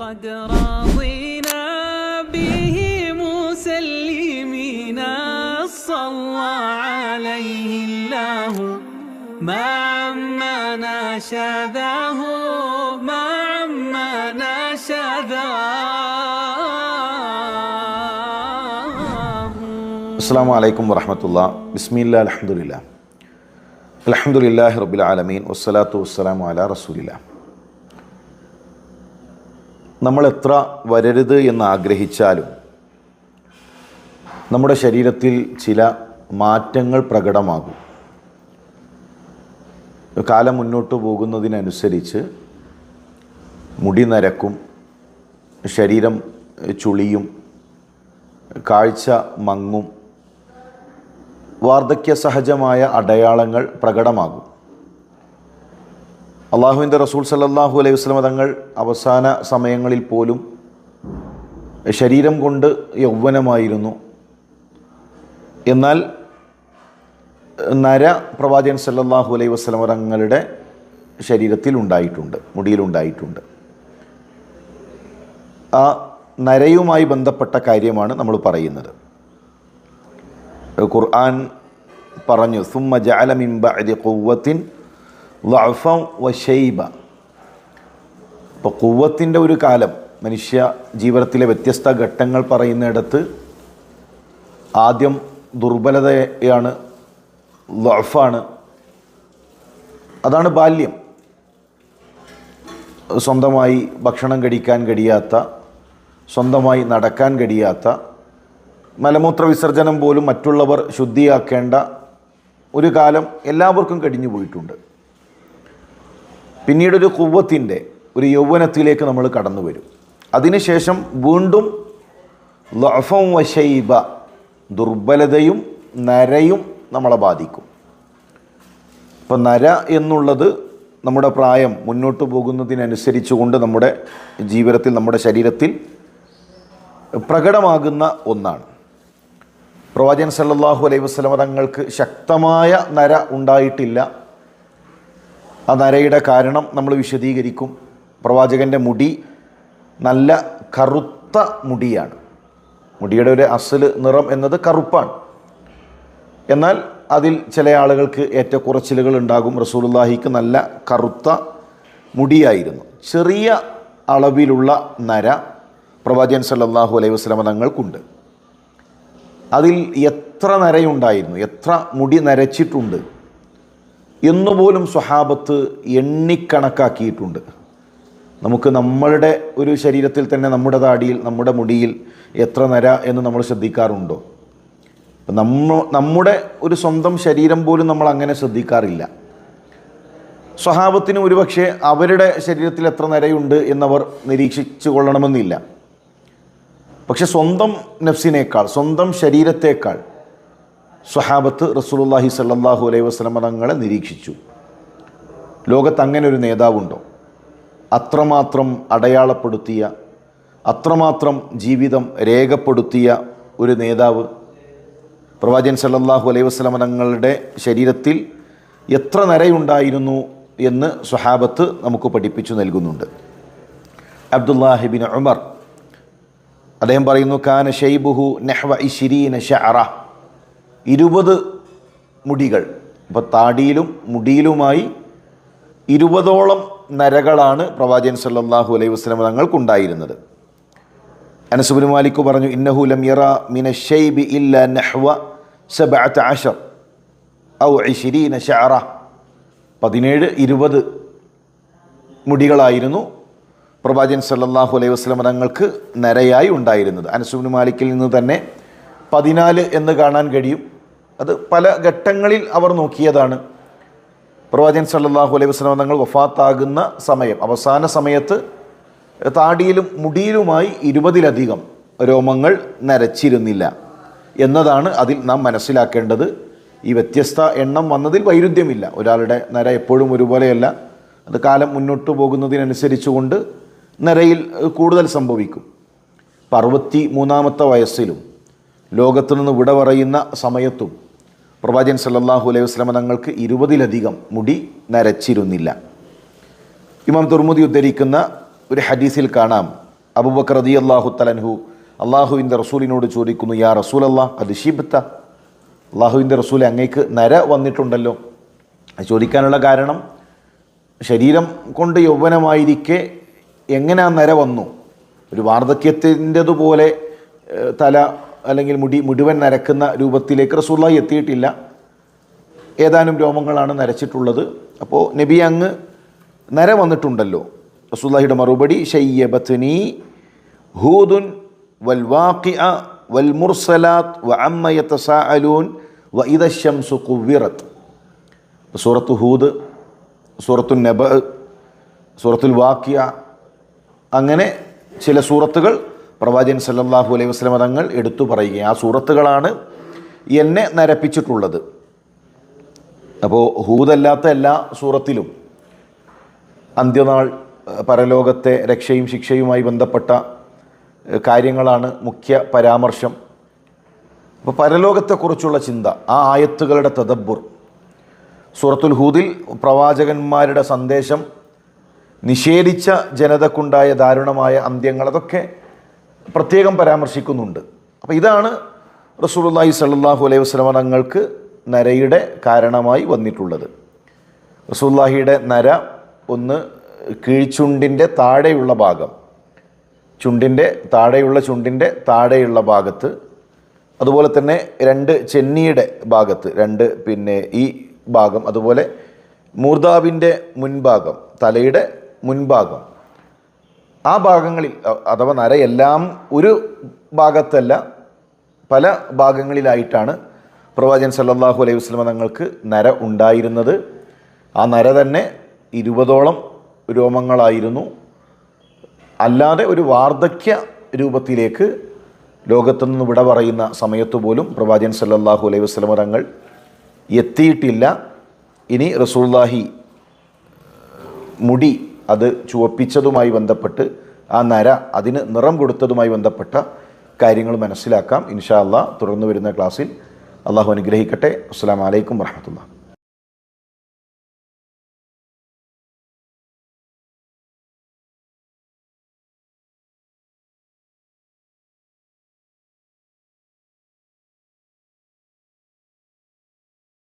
قد رضينا به مسلمين. صلى عليه الله. ما عمنا شذاه ما عمنا شذاه السلام عليكم ورحمة الله. بسم الله الحمد لله. الحمد لله رب العالمين والصلاة والسلام على رسول الله. നമ്മൾ എത്ര വരരുത് എന്ന് ആഗ്രഹിച്ചാലും നമ്മുടെ ശരീരത്തിൽ ചില മാറ്റങ്ങൾ പ്രകടമാകും. കാലം മുന്നോട്ട് പോകുന്നതിനനുസരിച്ച് മുടി നരക്കും ശരീരം ചുളിയും കാഴ്ച മങ്ങും വാർദ്ധക്യ സഹജമായ അടയാളങ്ങൾ പ്രകടമാകും. അള്ളാഹുവിന്റെ റസൂൽ സല്ലാഹു അലൈഹി വസ്ലമ തങ്ങൾ അവസാന സമയങ്ങളിൽ പോലും ശരീരം കൊണ്ട് യൗവനമായിരുന്നു. എന്നാൽ നര പ്രവാചകൻ സല്ലാഹു അലൈഹി വസ്ലമ തങ്ങളുടെ ശരീരത്തിൽ ഉണ്ടായിട്ടുണ്ട് മുടിയിലുണ്ടായിട്ടുണ്ട് ആ നരയുമായി ബന്ധപ്പെട്ട കാര്യമാണ് നമ്മൾ പറയുന്നത്. ഖുർആൻ പറഞ്ഞു സുമ്മ ജാലമിൻ ബഅദി ഖുവ്വത്തിൻ ളഅഫൻ വശൈബ ഇപ്പോൾ കുവ്വത്തിന്റെ ഒരു കാലം മനുഷ്യ ജീവിതത്തിലെ വ്യത്യസ്ത ഘട്ടങ്ങൾ പറയുന്നിടത്ത് ആദ്യം ദുർബലതയാണ് ലഫാണ് അതാണ് ബാല്യം. സ്വന്തമായി ഭക്ഷണം കഴിക്കാൻ കഴിയാത്ത സ്വന്തമായി നടക്കാൻ കഴിയാത്ത മലമൂത്ര വിസർജനം പോലും മറ്റുള്ളവർ ശുദ്ധിയാക്കേണ്ട ഒരു കാലം എല്ലാവർക്കും കഴിഞ്ഞു പോയിട്ടുണ്ട് പിന്നീടൊരു കുവ്വത്തിന്റെ ഒരു യൗവനത്തിലേക്ക് നമ്മൾ കടന്നു വരും. അതിനുശേഷം വീണ്ടും ലഫം വശൈബ ദുർബലതയും നരയും നമ്മളെ ബാധിക്കും. ഇപ്പം നര എന്നുള്ളത് നമ്മുടെ പ്രായം മുന്നോട്ട് പോകുന്നതിനനുസരിച്ച് കൊണ്ട് നമ്മുടെ ജീവിതത്തിൽ നമ്മുടെ ശരീരത്തിൽ പ്രകടമാകുന്ന ഒന്നാണ്. പ്രവാചകൻ സല്ലാഹു അലൈഹി വസല്ലമ തങ്ങൾക്ക് ശക്തമായ നര ഉണ്ടായിട്ടില്ല. ആ നരയുടെ കാരണം നമ്മൾ വിശദീകരിക്കും. പ്രവാചകന്റെ മുടി നല്ല കറുത്ത മുടിയാണ്. മുടിയുടെ ഒരു അസൽ നിറം എന്നത് കറുപ്പാണ്. എന്നാൽ അതിൽ ചില ആളുകൾക്ക് ഏറ്റക്കുറച്ചിലുകൾ ഉണ്ടാകും. റസൂലുള്ളാഹിക്ക് നല്ല കറുത്ത മുടിയായിരുന്നു. ചെറിയ അളവിലുള്ള നര പ്രവാചകൻ സല്ലാഹു അലൈഹി വസല്ലമ തങ്ങൾക്കുണ്ട്. അതിൽ എത്ര നരയുണ്ടായിരുന്നു? എത്ര മുടി നരച്ചിട്ടുണ്ട്? എന്നുപോലും സ്വഹാബത്ത് എണ്ണിക്കണക്കാക്കിയിട്ടുണ്ട്. നമുക്ക് നമ്മളുടെ ഒരു ശരീരത്തിൽ തന്നെ നമ്മുടെ താടിയിൽ നമ്മുടെ മുടിയിൽ എത്ര നര എന്ന് നമ്മൾ ശ്രദ്ധിക്കാറുണ്ടോ? നമ്മ നമ്മുടെ ഒരു സ്വന്തം ശരീരം പോലും നമ്മൾ അങ്ങനെ ശ്രദ്ധിക്കാറില്ല. സ്വഹാബത്തിന് ഒരുപക്ഷെ അവരുടെ ശരീരത്തിൽ എത്ര നരയുണ്ട് എന്നവർ നിരീക്ഷിച്ചു കൊള്ളണമെന്നില്ല. പക്ഷെ സ്വന്തം നഫ്സിനേക്കാൾ സ്വന്തം ശരീരത്തേക്കാൾ സ്വഹാബത്ത് റസൂലുള്ളാഹി സല്ലല്ലാഹു അലൈഹി വസ്ലമ തങ്ങളെ നിരീക്ഷിച്ചു. ലോകത്ത് അങ്ങനെ ഒരു നേതാവുണ്ടോ? അത്രമാത്രം അടയാളപ്പെടുത്തിയ അത്രമാത്രം ജീവിതം രേഖപ്പെടുത്തിയ ഒരു നേതാവ് പ്രവാചകൻ സല്ലല്ലാഹു അലൈഹി വസല്ലമ തങ്ങളുടെ ശരീരത്തിൽ എത്ര നരയുണ്ടായിരുന്നു എന്ന് സ്വഹാബത്ത് നമുക്ക് പഠിപ്പിച്ചു നൽകുന്നുണ്ട്. അബ്ദുല്ലാഹിബിൻ ഉമർ അദ്ദേഹം പറയുന്നു കാന ഷെയ്ബുഹു നെഹ്വ ഇഷിരീന ഷഅറ ഇരുപത് മുടികൾ. ഇപ്പോൾ താടിയിലും മുടിയിലുമായി ഇരുപതോളം നരകളാണ് പ്രവാചകൻ സല്ലാഹു അലൈഹി വസ്ലം തങ്ങൾക്കുണ്ടായിരുന്നത്. അനസുബിൻ മാലിക് പറഞ്ഞു ഇന്നഹു ലം യറ മിന ഷൈബി ഇല്ല നഹ്വ സബഅത അഷർ ഔ ഇഷിരീന ഷഅറ പതിനേഴ് ഇരുപത് മുടികളായിരുന്നു പ്രവാചൻ സല്ലാഹു അലൈഹി വസ്ലം തങ്ങൾക്ക് നരയായി ഉണ്ടായിരുന്നത്. അനസുബിൻ മാലിക്കിൽ നിന്ന് തന്നെ പതിനാല് എന്ന് കാണാൻ കഴിയും. അത് പല ഘട്ടങ്ങളിൽ അവർ നോക്കിയതാണ്. പ്രവാചകൻ സല്ലാഹു അലൈഹി വസല്ലം തങ്ങൾ വഫാത്താകുന്ന സമയം അവസാന സമയത്ത് താടിയിലും മുടിയിലുമായി ഇരുപതിലധികം രോമങ്ങൾ നരച്ചിരുന്നില്ല എന്നതാണ് അതിൽ നാം മനസ്സിലാക്കേണ്ടത്. ഈ വ്യത്യസ്ത എണ്ണം വന്നതിൽ വൈരുദ്ധ്യമില്ല. ഒരാളുടെ നര എപ്പോഴും ഒരുപോലെയല്ല. അത് കാലം മുന്നോട്ട് പോകുന്നതിനനുസരിച്ചുകൊണ്ട് നരയിൽ കൂടുതൽ സംഭവിക്കും. അറുപത്തി മൂന്നാമത്തെ വയസ്സിലും ലോകത്തു നിന്ന് വിട പറയുന്ന സമയത്തും പ്രവാചകൻ സല്ലാഹു അലൈഹി വസ്ലമ തങ്ങൾക്ക് ഇരുപതിലധികം മുടി നരച്ചിരുന്നില്ല. ഇമാം തുർമുദി ഉദ്ധരിക്കുന്ന ഒരു ഹദീസിൽ കാണാം. അബൂബക്കർ റതി അള്ളാഹു തലൻഹു അള്ളാഹുവിന്റെ റസൂലിനോട് ചോദിക്കുന്നു യാ റസൂൽ അള്ളാഹ് അത് ഷിബത്ത അള്ളാഹുവിന്റെ റസൂൽ അങ്ങേക്ക് നര വന്നിട്ടുണ്ടല്ലോ. ചോദിക്കാനുള്ള കാരണം ശരീരം കൊണ്ട് യൗവനമായിരിക്കെ എങ്ങനെ ആ നര വന്നു? ഒരു വാർദ്ധക്യത്തിന്റെതുപോലെ തല അല്ലെങ്കിൽ മുടി മുഴുവൻ നരക്കുന്ന രൂപത്തിലേക്ക് റസൂള്ളായി എത്തിയിട്ടില്ല. ഏതാനും രോമങ്ങളാണ് നരച്ചിട്ടുള്ളത്. അപ്പോൾ നബി അങ്ങ് നര വന്നിട്ടുണ്ടല്ലോ. റസൂല്ലാഹിയുടെ മറുപടി ഷയ്യബത്നി ഹൂദുൻ വൽ വാഖിഅ വൽ മുർസലാത്ത് വ അമ്മ അലൂൻ വ ഇദ ശംസു കുവ്വിറത്ത് സൂറത്ത് ഹൂദ് സൂറത്തു നബ സൂറത്തുൽ വാക്യ അങ്ങനെ ചില സൂറത്തുകൾ പ്രവാചകൻ സല്ലാഹു അലൈഹി വസ്ലമ തങ്ങൾ എടുത്തു പറയുകയും ആ സൂറത്തുകളാണ് എന്നെ നരപ്പിച്ചിട്ടുള്ളത്. അപ്പോൾ ഹൂദല്ലാത്ത എല്ലാ സൂറത്തിലും അന്ത്യനാൾ പരലോകത്തെ രക്ഷയും ശിക്ഷയുമായി ബന്ധപ്പെട്ട കാര്യങ്ങളാണ് മുഖ്യ പരാമർശം. അപ്പോൾ പരലോകത്തെക്കുറിച്ചുള്ള ചിന്ത ആ ആയത്തുകളുടെ തദബ്ബുർ. സൂറത്തുൽ ഹൂദിൽ പ്രവാചകന്മാരുടെ സന്ദേശം നിഷേധിച്ച ജനതക്കുണ്ടായ ദാരുണമായ അന്ത്യങ്ങൾ അതൊക്കെ പ്രത്യേകം പരാമർശിക്കുന്നുണ്ട്. അപ്പോൾ ഇതാണ് റസൂലുള്ളാഹി സല്ലാഹു അലൈഹി വസ്ലമ തങ്ങൾക്ക് നരയുടെ കാരണമായി വന്നിട്ടുള്ളത്. റസൂല്ലാഹിയുടെ നര ഒന്ന് കീഴ്ചുണ്ടിന്റെ താഴെയുള്ള ഭാഗം. ചുണ്ടിന്റെ താഴെയുള്ള ചുണ്ടിന്റെ താഴെയുള്ള ഭാഗത്ത് അതുപോലെ തന്നെ രണ്ട് ചെന്നിയുടെ ഭാഗത്ത് രണ്ട് പിന്നെ ഈ ഭാഗം അതുപോലെ മൂർദാവിന്റെ മുൻഭാഗം തലയുടെ മുൻഭാഗം ആ ഭാഗങ്ങളിൽ അഥവാ നരയെല്ലാം ഒരു ഭാഗത്തല്ല പല ഭാഗങ്ങളിലായിട്ടാണ് പ്രവാചകൻ സല്ലാഹു അലൈഹി വസ്ലമ തങ്ങൾക്ക് നര ഉണ്ടായിരുന്നത്. ആ നര തന്നെ ഇരുപതോളം രോമങ്ങളായിരുന്നു. അല്ലാതെ ഒരു വാർദ്ധക്യ രൂപത്തിലേക്ക് ലോകത്തു നിന്ന് വിട പറയുന്ന സമയത്ത് പോലും പ്രവാചകൻ സല്ലല്ലാഹു അലൈഹി വസ്ലമ തങ്ങൾ എത്തിയിട്ടില്ല. ഇനി റസൂല്ലാഹി മുടി അത് ചുവപ്പിച്ചതുമായി ബന്ധപ്പെട്ട് ആ നര അതിന് നിറം കൊടുത്തതുമായി ബന്ധപ്പെട്ട കാര്യങ്ങൾ മനസ്സിലാക്കാം. ഇൻഷാ അള്ളാഹ് തുടർന്ന് വരുന്ന ക്ലാസ്സിൽ അള്ളാഹു അനുഗ്രഹിക്കട്ടെ. അസ്സാം വലൈക്കും വർഹമത്തുള്ള